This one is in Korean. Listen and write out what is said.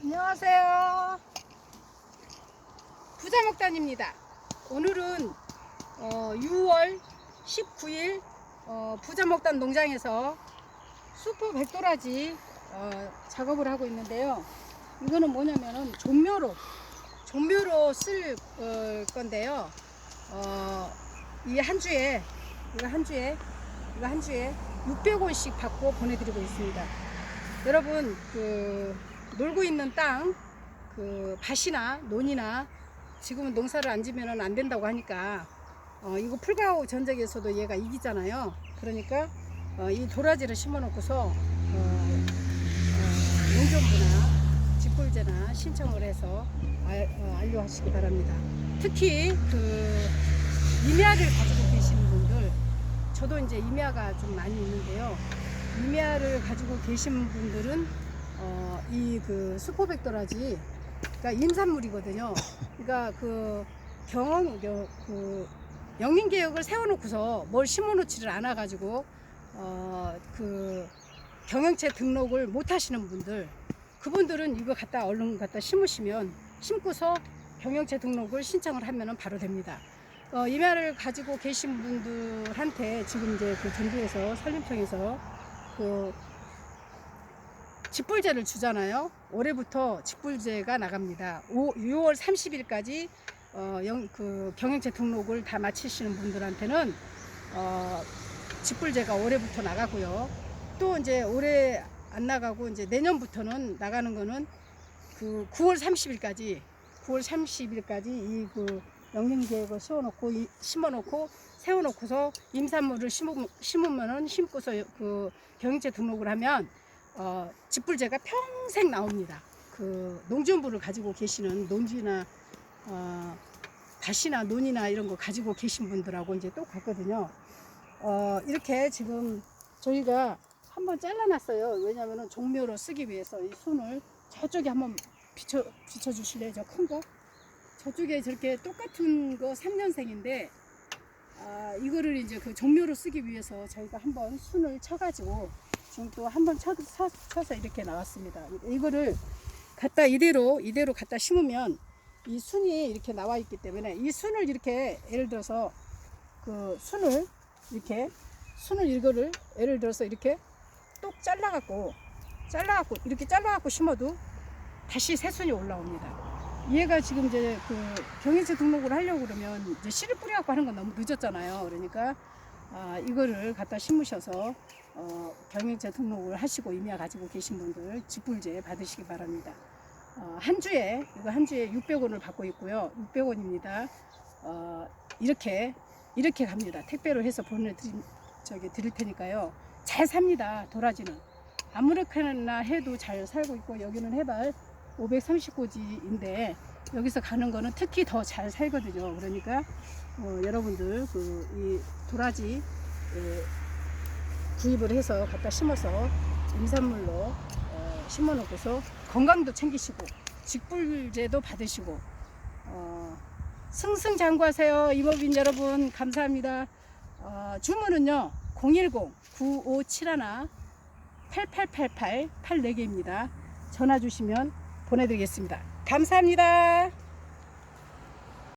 안녕하세요. 부자목단입니다. 오늘은 어, 6월 19일 어, 부자목단 농장에서 수프 백도라지 어, 작업을 하고 있는데요. 이거는 뭐냐면은 종묘로 종묘로 쓸 어, 건데요. 어, 이 한 주에 이거 한 주에 이거 한 주에 600원씩 받고 보내드리고 있습니다. 여러분 그 놀고 있는 땅, 그 밭이나 논이나 지금은 농사를 안 지면은 안 된다고 하니까 어, 이거 풀가오 전쟁에서도 얘가 이기잖아요. 그러니까 어, 이 도라지를 심어놓고서 어, 어, 농정부나 직불제나 신청을 해서 알, 어, 알려하시기 바랍니다. 특히 그 임야를 가지고 계시는 분들, 저도 이제 임야가 좀 많이 있는데요. 임야를 가지고 계신 분들은 어, 이 그 수포백도라지 그러니까 임산물이거든요. 그러니까 그 경영 그 영민계획을 세워놓고서 뭘 심어놓지를 않아가지고 어, 그 경영체 등록을 못 하시는 분들 그분들은 이거 갖다 얼른 갖다 심으시면 심고서 경영체 등록을 신청을 하면은 바로 됩니다. 어, 임야를 가지고 계신 분들한테 지금 이제 그 정부에서 산림청에서 그 직불제를 주잖아요. 올해부터 직불제가 나갑니다. 5, 6월 30일까지 어, 영, 그 경영체 등록을 다 마치시는 분들한테는 어, 직불제가 올해부터 나가고요. 또 이제 올해 안 나가고 이제 내년부터는 나가는 거는 그 9월 30일까지 9월 30일까지 이 그 영양 계획을 세워놓고 이- 심어놓고 세워놓고서 임산물을 심으, 심으면은 심고서 그 경영체 등록을 하면 어, 직불제가 평생 나옵니다. 그 농전부를 가지고 계시는 농지나 어, 밭이나 논이나 이런 거 가지고 계신 분들하고 이제 똑같거든요. 어, 이렇게 지금 저희가 한번 잘라놨어요. 왜냐면은 종묘로 쓰기 위해서 이 손을 저쪽에 한번 비춰 비춰 주실래요? 저 큰 거. 저쪽에 저렇게 똑같은 거 3년생인데 아, 이거를 이제 그 종묘로 쓰기 위해서 저희가 한번 순을 쳐가지고 또 한번 쳐, 쳐, 쳐서 이렇게 나왔습니다. 이거를 갖다 이대로 이대로 갖다 심으면 이 순이 이렇게 나와 있기 때문에 이 순을 이렇게 예를 들어서 그 순을 이렇게 순을 이거를 예를 들어서 이렇게 똑 잘라갖고 잘라갖고 이렇게 잘라갖고 심어도 다시 새순이 올라옵니다. 얘가 지금 이제 그 경인체 등록을 하려고 그러면 이제 씨를 뿌려갖고 하는 건 너무 늦었잖아요. 그러니까 아, 이거를 갖다 심으셔서 어, 경영체 등록을 하시고 임야 가지고 계신 분들 직불제 받으시기 바랍니다. 어, 한 주에 이거 한 주에 600원을 받고 있고요. 600원입니다. 어, 이렇게 이렇게 갑니다. 택배로 해서 보내드릴 저기 드릴 테니까요. 잘 삽니다. 도라지는 아무렇게나 해도 잘 살고 있고 여기는 해발 539지인데 여기서 가는 거는 특히 더 잘 살거든요. 그러니까 어, 여러분들 그 이 도라지 예, 구입을 해서 갖다 심어서 임산물로 어, 심어놓고서 건강도 챙기시고 직불제도 받으시고 어, 승승장구하세요 이모빈 여러분. 감사합니다. 어, 주문은요 010-9571 8888 84개입니다. 전화 주시면 보내드리겠습니다. 감사합니다